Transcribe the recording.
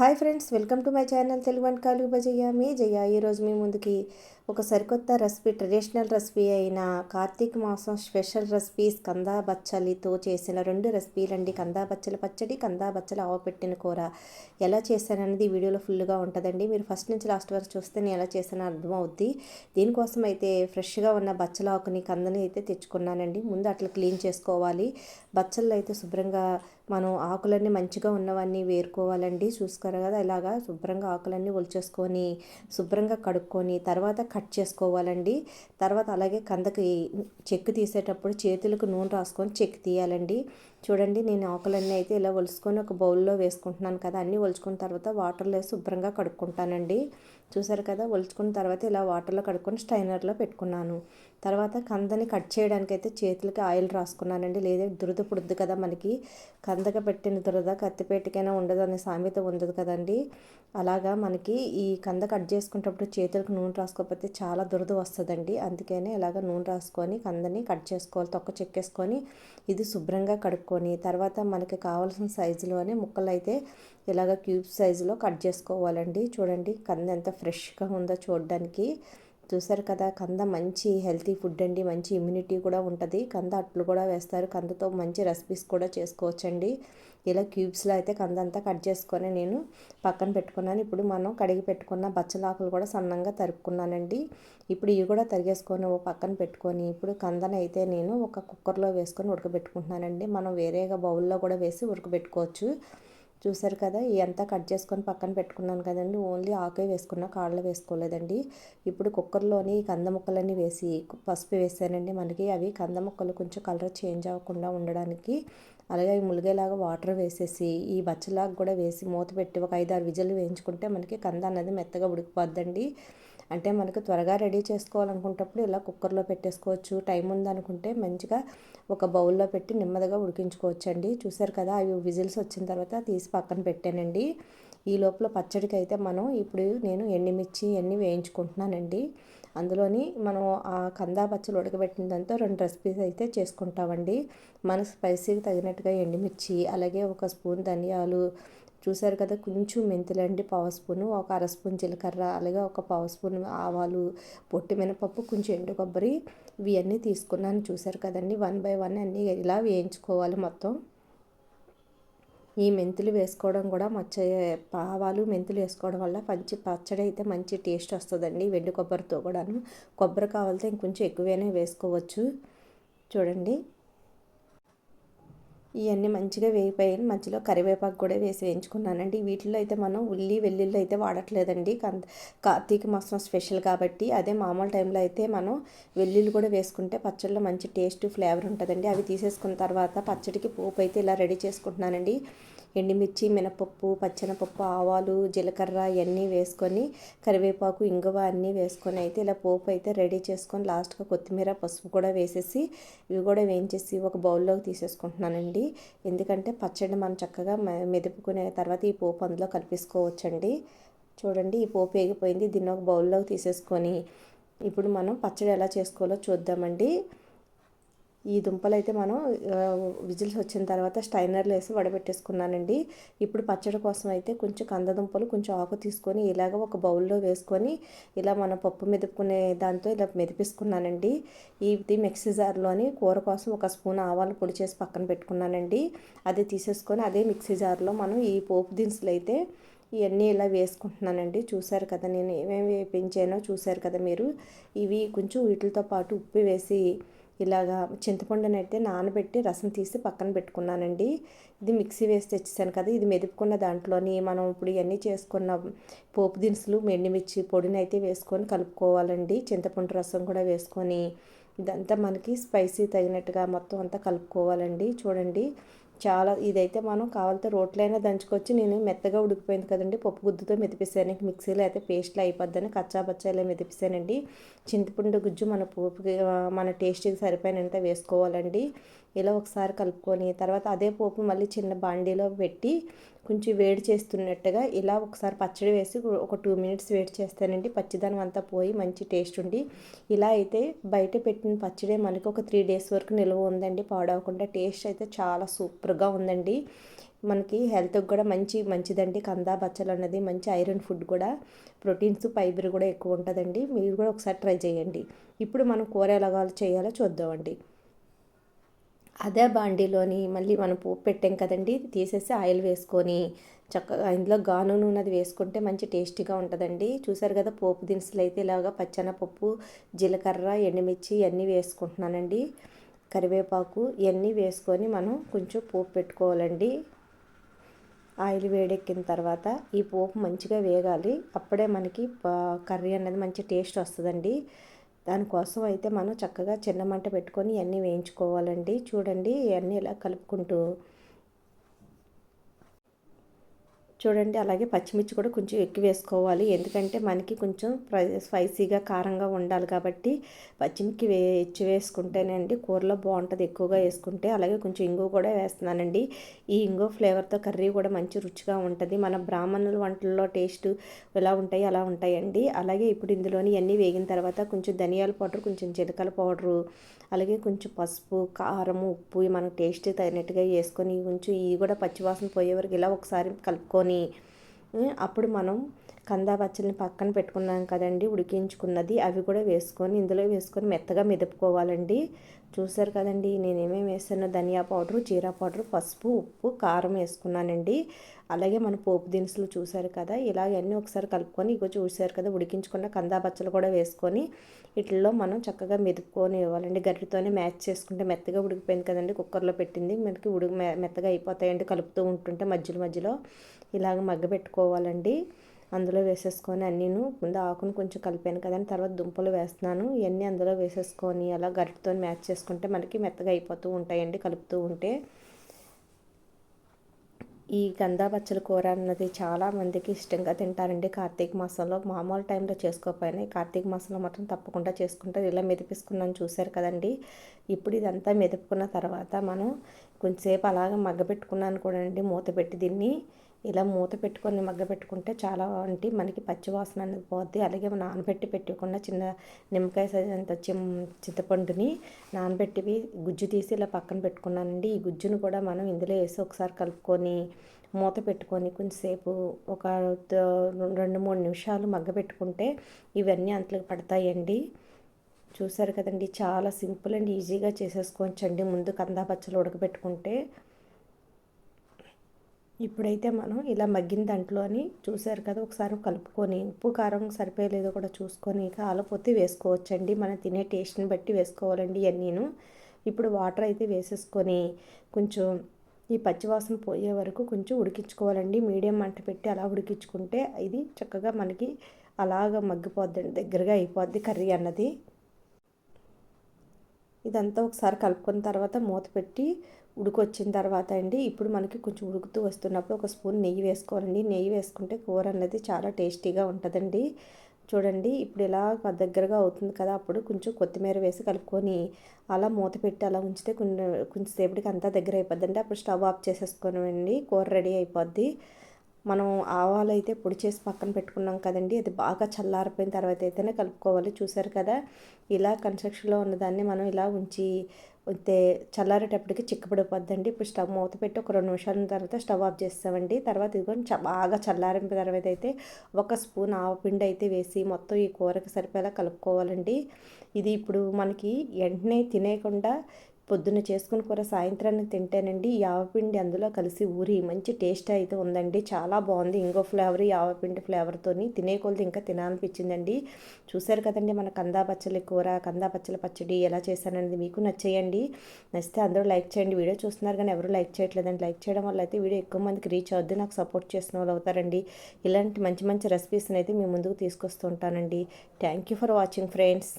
Hi friends welcome to my channel Telugu వంటకాలు బజయ్య మీ జయ ఈరోజు మీ ముందుకి ఒక సరికొత్త రెసిపీ ట్రెడిషనల్ రెసిపీ అయిన కార్తీక మాసం స్పెషల్ రెసిపీస్ కందా బచ్చలితో చేసిన రెండు రెసిపీలు అండి కందా బచ్చల పచ్చడి కందా బచ్చల ఆవపెట్టిన కూర ఎలా చేశాననేది వీడియోలో ఫుల్గా ఉంటుందండి. మీరు ఫస్ట్ నుంచి లాస్ట్ వరకు చూస్తే నేను ఎలా చేశానో అర్థమవుద్ది. దీనికోసం అయితే ఫ్రెష్గా ఉన్న బచ్చల ఆకుని కందని అయితే తెచ్చుకున్నానండి. ముందు అట్లా క్లీన్ చేసుకోవాలి. బచ్చలు అయితే శుభ్రంగా మనం ఆకులన్నీ మంచిగా ఉన్నవన్నీ వేరుకోవాలండి. చూసుకోరు కదా ఇలాగా శుభ్రంగా ఆకులన్నీ ఒలిచేసుకొని శుభ్రంగా కడుక్కొని తర్వాత కట్ చేసుకోవాలండి. తర్వాత అలాగే కందకి చెక్కు తీసేటప్పుడు చేతులకు నూనె రాసుకొని చెక్కు తీయాలండి. చూడండి నేను ఆకులన్నీ అయితే ఇలా ఒలుసుకొని ఒక బౌల్లో వేసుకుంటున్నాను కదా అన్నీ ఒలుచుకున్న తర్వాత వాటర్లో శుభ్రంగా కడుక్కుంటానండి. చూసారు కదా ఒలుచుకున్న తర్వాత ఇలా వాటర్లో కడుక్కొని స్టైనర్లో పెట్టుకున్నాను. తర్వాత కందని కట్ చేయడానికి అయితే చేతులకి ఆయిల్ రాసుకున్నానండి. లేదా దురద పుడుద్ది కదా మనకి. కందక పెట్టిన దురద కత్తిపేటకైనా ఉండదు అనే సామెత ఉండదు కదండి. అలాగా మనకి ఈ కంద కట్ చేసుకునేటప్పుడు చేతులకు నూనె రాసుకోకపోతే చాలా దురద వస్తుందండి. అందుకనే ఇలాగ నూనె రాసుకొని కందని కట్ చేసుకోవాలి. తొక్క చెక్కేసుకొని ఇది శుభ్రంగా కడుక్కొని తర్వాత మనకి కావాల్సిన సైజులోనే ముక్కలు అయితే ఇలాగ క్యూబ్ సైజులో కట్ చేసుకోవాలండి. చూడండి కంద ఎంత ఫ్రెష్గా ఉందో చూడడానికి. చూసారు కదా కంద మంచి హెల్తీ ఫుడ్ అండి మంచి ఇమ్యూనిటీ కూడా ఉంటుంది. కంద అట్లు కూడా వేస్తారు. కందతో మంచి రెసిపీస్ కూడా చేసుకోవచ్చండి. ఇలా క్యూబ్స్లో అయితే కంద అంతా కట్ చేసుకొని నేను పక్కన పెట్టుకున్నాను. ఇప్పుడు మనం కడిగి పెట్టుకున్న బచ్చలాకులు కూడా సన్నంగా తరుపుకున్నానండి ఇప్పుడు ఇవి కూడా తరిగేసుకొని ఓ పక్కన పెట్టుకొని ఇప్పుడు కందనైతే అయితే నేను ఒక కుక్కర్లో వేసుకొని ఉడకబెట్టుకుంటున్నానండి. మనం వేరేగా బౌల్లో కూడా వేసి ఉడకబెట్టుకోవచ్చు. చూసారు కదా ఇవంతా కట్ చేసుకొని పక్కన పెట్టుకున్నాను కదండి. ఓన్లీ ఆకే వేసుకున్న కాళ్ళు వేసుకోలేదండి. ఇప్పుడు కుక్కర్లోని కంద ముక్కలన్నీ వేసి పసుపు వేసానండి. మనకి అవి కంద ముక్కలు కొంచెం కలర్ చేంజ్ అవ్వకుండా ఉండడానికి అలాగే ములిగేలాగా వాటర్ వేసేసి ఈ బచ్చలాగా కూడా వేసి మూత పెట్టి ఒక ఐదు ఆరు విజలు వేయించుకుంటే మనకి కంద అనేది మెత్తగా ఉడికిపోద్దండి. అంటే మనకు త్వరగా రెడీ చేసుకోవాలనుకున్నప్పుడు ఇలా కుక్కర్లో పెట్టేసుకోవచ్చు. టైం ఉందనుకుంటే మంచిగా ఒక బౌల్లో పెట్టి నెమ్మదిగా ఉడికించుకోవచ్చు అండి చూసారు కదా అవి విజిల్స్ వచ్చిన తర్వాత తీసి పక్కన పెట్టానండి. ఈ లోపల పచ్చడికి అయితే మనం ఇప్పుడు నేను ఎండిమిర్చి ఇవన్నీ వేయించుకుంటున్నానండి. అందులోని మనం ఆ కందా పచ్చలు ఉడకబెట్టిన దాంతో రెండు రెసిపీస్ అయితే చేసుకుంటామండి. మన స్పైసీకి తగినట్టుగా ఎండిమిర్చి అలాగే ఒక స్పూన్ ధనియాలు చూసారు కదా కొంచెం మెంతులండి పావు స్పూను ఒక అర స్పూన్ జీలకర్ర అలాగే ఒక పావు స్పూన్ ఆవాలు పొట్టి మినపప్పు కొంచెం ఎండు కొబ్బరి ఇవన్నీ తీసుకున్నాను. చూసారు కదండి వన్ బై వన్ అన్నీ ఇలా వేయించుకోవాలి మొత్తం. ఈ మెంతులు వేసుకోవడం కూడా మచ్చ పావాలు మెంతులు వేసుకోవడం వల్ల మంచి పచ్చడి అయితే మంచి టేస్ట్ వస్తుందండి వెండి కొబ్బరితో కూడాను. కొబ్బరి కావాలితే ఇంకొంచెం ఎక్కువైనా వేసుకోవచ్చు. చూడండి. ఇవన్నీ మంచిగా వేయిపోయాయి మధ్యలో కరివేపాకు కూడా వేసి వేయించుకున్నానండి. వీటిలో అయితే మనం ఉల్లి వెల్లుల్లి అయితే వాడట్లేదండి. కార్తీక మాసం స్పెషల్ కాబట్టి అదే మామూలు టైంలో అయితే మనం వెల్లుల్లి కూడా వేసుకుంటే పచ్చడిలో మంచి టేస్ట్ ఫ్లేవర్ ఉంటుందండి. అవి తీసేసుకున్న తర్వాత పచ్చడికి పోపు అయితే ఇలా రెడీ చేసుకుంటున్నానండి. ఎండుమిర్చి మినపప్పు పచ్చెనపప్పు ఆవాలు జీలకర్ర ఇవన్నీ వేసుకొని కరివేపాకు ఇంగువ అన్నీ వేసుకొని అయితే ఇలా పోపు అయితే రెడీ చేసుకొని లాస్ట్గా కొత్తిమీర పసుపు కూడా వేసేసి ఇవి కూడా వేయించేసి ఒక బౌల్లోకి తీసేసుకుంటున్నానండి. ఎందుకంటే పచ్చడి మనం చక్కగా మెదుపుకునే తర్వాత ఈ పోపు అందులో కలిపేసుకోవచ్చండి. చూడండి ఈ పోపు వేగిపోయింది. దీన్ని ఒక బౌల్లోకి తీసేసుకొని ఇప్పుడు మనం పచ్చడి ఎలా చేసుకోవాలో చూద్దామండి. ఈ దుంపలు అయితే మనం విజిల్స్ వచ్చిన తర్వాత స్టైనర్లో వేసి వడబెట్టేసుకున్నానండి. ఇప్పుడు పచ్చడి కోసం అయితే కొంచెం కందదుంపలు కొంచెం ఆకు తీసుకొని ఇలాగ ఒక బౌల్లో వేసుకొని ఇలా మనం పప్పు మెదుపుకునే దాంతో ఇలా మెదిపిసుకున్నానండి. ఇది మిక్సీ జార్లోని కూర కోసం ఒక స్పూన్ ఆవాలు పొడి చేసి పక్కన పెట్టుకున్నానండి. అది తీసేసుకొని అదే మిక్సీ జార్లో మనం ఈ పోపు దినుసులు అయితే ఇవన్నీ ఇలా వేసుకుంటున్నానండి. చూశారు కదా నేను ఏమేమి వేపించానో చూశారు కదా మీరు. ఇవి కొంచెం వీటితో పాటు ఉప్పు వేసి ఇలాగా చింతపండుని అయితే నానబెట్టి రసం తీసి పక్కన పెట్టుకున్నానండి. ఇది మిక్సీ వేసి తెచ్చేసాను కదా ఇది మెదుపుకున్న దాంట్లోని మనం ఇప్పుడు ఇవన్నీ చేసుకున్న పోపు దినుసులు మెండిమిర్చి పొడిని అయితే వేసుకొని కలుపుకోవాలండి. చింతపండు రసం కూడా వేసుకొని ఇదంతా మనకి స్పైసీ తగినట్టుగా మొత్తం అంతా కలుపుకోవాలండి. చూడండి చాలా ఇదైతే మనం కావాలితే రోట్లైనా దంచుకొచ్చి నేను మెత్తగా ఉడికిపోయింది కదండి పప్పు గుద్దుతో మెతిపిస్తాను మిక్సీలో అయితే పేస్ట్లో అయిపోద్దని కచ్చా బచ్చాలో మెతిపిస్తానండి చింతపండు గుజ్జు మన పోపుకి మన టేస్ట్కి సరిపోయినంత వేసుకోవాలండి. ఇలా ఒకసారి కలుపుకొని తర్వాత అదే పోపు మళ్ళీ చిన్న బాండీలో పెట్టి కొంచెం వేడి చేస్తున్నట్టుగా ఇలా ఒకసారి పచ్చడి వేసి ఒక టూ మినిట్స్ వేడి చేస్తానండి. పచ్చిదనం అంతా పోయి మంచి టేస్ట్ ఉండి ఇలా అయితే బయట పెట్టిన పచ్చడి మనకి ఒక త్రీ డేస్ వరకు నిల్వ ఉందండి. పాడవకుండా టేస్ట్ అయితే చాలా సూపర్గా ఉందండి. మనకి హెల్త్కి కూడా మంచి మంచిదండి. కందా బచ్చలు అన్నది మంచి ఐరన్ ఫుడ్ కూడా ప్రోటీన్స్ ఫైబర్ కూడా ఎక్కువ ఉంటుందండి. మీరు కూడా ఒకసారి ట్రై చేయండి. ఇప్పుడు మనం కూర ఎలాగో చేయాలో చూద్దామండి. అదే బాండీలోని మళ్ళీ మనం పోపు పెట్టాం కదండి. తీసేసి ఆయిల్ వేసుకొని చక్కగా ఇందులో గాను నూనె అది వేసుకుంటే మంచి టేస్టీగా ఉంటుందండి. చూసారు కదా పోపు దినుసులు అయితే ఇలాగా పచ్చనపప్పు జీలకర్ర ఎండుమిర్చి ఇవన్నీ వేసుకుంటున్నానండి. కరివేపాకు ఇవన్నీ వేసుకొని మనం కొంచెం పోపు పెట్టుకోవాలండి. ఆయిల్ వేడెక్కిన తర్వాత ఈ పోపు మంచిగా వేగాలి. అప్పుడే మనకి కర్రీ అనేది మంచి టేస్ట్ వస్తుందండి. దానికోసం అయితే మనం చక్కగా చిన్న మంట పెట్టుకొని ఇవన్నీ వేయించుకోవాలండి. చూడండి ఇవన్నీ ఇలా కలుపుకుంటూ చూడండి అలాగే పచ్చిమిర్చి కూడా కొంచెం ఎక్కువ వేసుకోవాలి. ఎందుకంటే మనకి కొంచెం స్పైసీగా కారంగా ఉండాలి కాబట్టి పచ్చిమిర్చి వే ఎచ్చి వేసుకుంటేనండి కూరలో బాగుంటుంది ఎక్కువగా వేసుకుంటే. అలాగే కొంచెం ఇంగు కూడా వేస్తున్నానండి. ఈ ఇంగు ఫ్లేవర్తో కర్రీ కూడా మంచి రుచిగా ఉంటుంది. మన బ్రాహ్మణుల వంటల్లో టేస్ట్ ఎలా ఉంటాయి అలా ఉంటాయండి. అలాగే ఇప్పుడు ఇందులోని ఇవన్నీ వేగిన తర్వాత కొంచెం ధనియాల పౌడర్ కొంచెం జీలకర్ర పౌడరు అలాగే కొంచెం పసుపు కారం ఉప్పు మనం టేస్ట్ తగినట్టుగా వేసుకొని కొంచెం ఇవి కూడా పచ్చివాసన పోయే వరకు ఇలా ఒకసారి కలుపుకొని అప్పుడు మనం కందా పచ్చల్ని పక్కన పెట్టుకున్నాం కదండి ఉడికించుకున్నది. అవి కూడా వేసుకొని ఇందులో వేసుకొని మెత్తగా మెదుపుకోవాలండి. చూసారు కదండి నేను ఏమేమి వేసాను ధనియా పౌడరు జీరా పౌడరు పసుపు ఉప్పు కారం వేసుకున్నానండి. అలాగే మన పోపు దినుసులు చూసారు కదా ఇలాగన్నీ ఒకసారి కలుపుకొని ఇగో చూసారు కదా ఉడికించుకున్న కందా బచ్చలు కూడా వేసుకొని వీటిల్లో మనం చక్కగా మెదుపుకొని ఇవ్వాలండి గరిటతోనే మ్యాచ్ చేసుకుంటే మెత్తగా ఉడికిపోయింది కదండి కుక్కర్లో పెట్టింది. మనకి ఉడికి మెత్తగా అయిపోతాయండి కలుపుతూ ఉంటుంటే మధ్యలో మధ్యలో. ఇలాగ మగ్గ పెట్టుకోవాలండి. అందులో వేసేసుకొని అన్నీను ముందు ఆకును కొంచెం కలిపాను కదండి. తర్వాత దుంపలు వేస్తున్నాను. ఇవన్నీ అందులో వేసేసుకొని అలా గరిటతో మ్యాచ్ చేసుకుంటే మనకి మెత్తగా అయిపోతూ ఉంటాయండి కలుపుతూ ఉంటే. ఈ గంధా బచ్చల కూర అన్నది చాలా మందికి ఇష్టంగా తింటారండి. కార్తీక మాసంలో మామూలు టైంలో చేసుకోకపోయినా కార్తీక మాసంలో మాత్రం తప్పకుండా చేసుకుంటారు. ఇలా మెదిపిసుకున్నాను చూశారు కదండి. ఇప్పుడు ఇదంతా మెదుపుకున్న తర్వాత మనం కొంచెంసేపు అలాగ మగ్గబెట్టుకున్నాను కూడా అండి మూత పెట్టి దీన్ని. ఇలా మూత పెట్టుకొని మగ్గ పెట్టుకుంటే చాలా అంటే మనకి పచ్చివాసన అనేది పోద్ది. అలాగే నానబెట్టి పెట్టుకున్న చిన్న నిమ్మకాయ సైజ్ అంత చింతపండుని నానబెట్టి గుజ్జు తీసి ఇలా పక్కన పెట్టుకున్నానండి. ఈ గుజ్జును కూడా మనం ఇందులో వేసి ఒకసారి కలుపుకొని మూత పెట్టుకొని కొంచెంసేపు ఒక రెండు మూడు నిమిషాలు మగ్గ పెట్టుకుంటే ఇవన్నీ అంతలకు పడతాయండి. చూసారు కదండి చాలా సింపుల్ అండ్ ఈజీగా చేసేసుకోవచ్చండి. ముందు కందా పచ్చలు ఉడకబెట్టుకుంటే ఇప్పుడైతే మనం ఇలా మగ్గిన దాంట్లోని చూసారు కదా ఒకసారి కలుపుకొని ఉప్పు కారం సరిపోయలేదో కూడా చూసుకొని కాలపోతే వేసుకోవచ్చండి. మనం తినే టేస్ట్ని బట్టి వేసుకోవాలండి ఇవన్నీను ఇప్పుడు వాటర్ అయితే వేసేసుకొని కొంచెం ఈ పచ్చివాసన పోయే వరకు కొంచెం ఉడికించుకోవాలండి. మీడియం మంట పెట్టి అలా ఉడికించుకుంటే ఇది చక్కగా మనకి అలాగ మగ్గిపోద్దండి దగ్గరగా అయిపోద్ది కర్రీ అన్నది. ఇదంతా ఒకసారి కలుపుకున్న తర్వాత మూత పెట్టి ఉడికొచ్చిన తర్వాత అండి ఇప్పుడు మనకి కొంచెం ఉడుకుతూ వస్తున్నప్పుడు ఒక స్పూన్ నెయ్యి వేసుకోవాలండి. నెయ్యి వేసుకుంటే కూర అనేది చాలా టేస్టీగా ఉంటుందండి. చూడండి ఇప్పుడు ఇలా దగ్గరగా అవుతుంది కదా అప్పుడు కొంచెం కొత్తిమీర వేసి కలుపుకొని అలా మూత పెట్టి అలా ఉంచితే కొంచెం కొంచెంసేపటికి అంతా దగ్గర అయిపోద్ది అప్పుడు స్టవ్ ఆఫ్ చేసేసుకోనండి కూర రెడీ అయిపోద్ది. మనం ఆవాలు అయితే పొడి చేసి పక్కన పెట్టుకున్నాం కదండి అది బాగా చల్లారిపోయిన తర్వాత అయితేనే కలుపుకోవాలి. చూసారు కదా ఇలా కన్స్ట్రక్షన్లో ఉన్నదాన్ని మనం ఇలా ఉంచి అయితే చల్లారేటప్పటికి చిక్కబడిపోద్దండి. ఇప్పుడు స్టవ్ మూత పెట్టి ఒక రెండు నిమిషాల తర్వాత స్టవ్ ఆఫ్ చేస్తామండి. తర్వాత ఇదిగోని బాగా చల్లారిన తర్వాత అయితే ఒక స్పూన్ ఆవపిండి అయితే వేసి మొత్తం ఈ కూరకి సరిపోయేలా కలుపుకోవాలండి. ఇది ఇప్పుడు మనకి వెంటనే తినేయకుండా పొద్దున్న చేసుకుని కూర సాయంత్రానికి తింటేనండి. యావపిండి అందులో కలిసి ఊరి మంచి టేస్ట్ అయితే ఉందండి. చాలా బాగుంది. ఇంకో ఫ్లేవర్ యావపిండి ఆవపిండి తినే కొలది ఇంకా తినాలనిపించిందండి. చూశారు కదండి మన కందా పచ్చలి కూర కందా పచ్చల పచ్చడి ఎలా చేశాననేది మీకు నచ్చేయండి. నచ్చితే అందరూ లైక్ చేయండి. వీడియో చూస్తున్నారు కానీ ఎవరు లైక్ చేయట్లేదండి. లైక్ చేయడం వల్ల అయితే వీడియో ఎక్కువ మందికి రీచ్ అవుద్ది. నాకు సపోర్ట్ చేసిన వాళ్ళు అవుతారండి. ఇలాంటి మంచి మంచి రెసిపీస్ని అయితే మీ ముందుకు తీసుకొస్తూ ఉంటానండి. Thank you for watching friends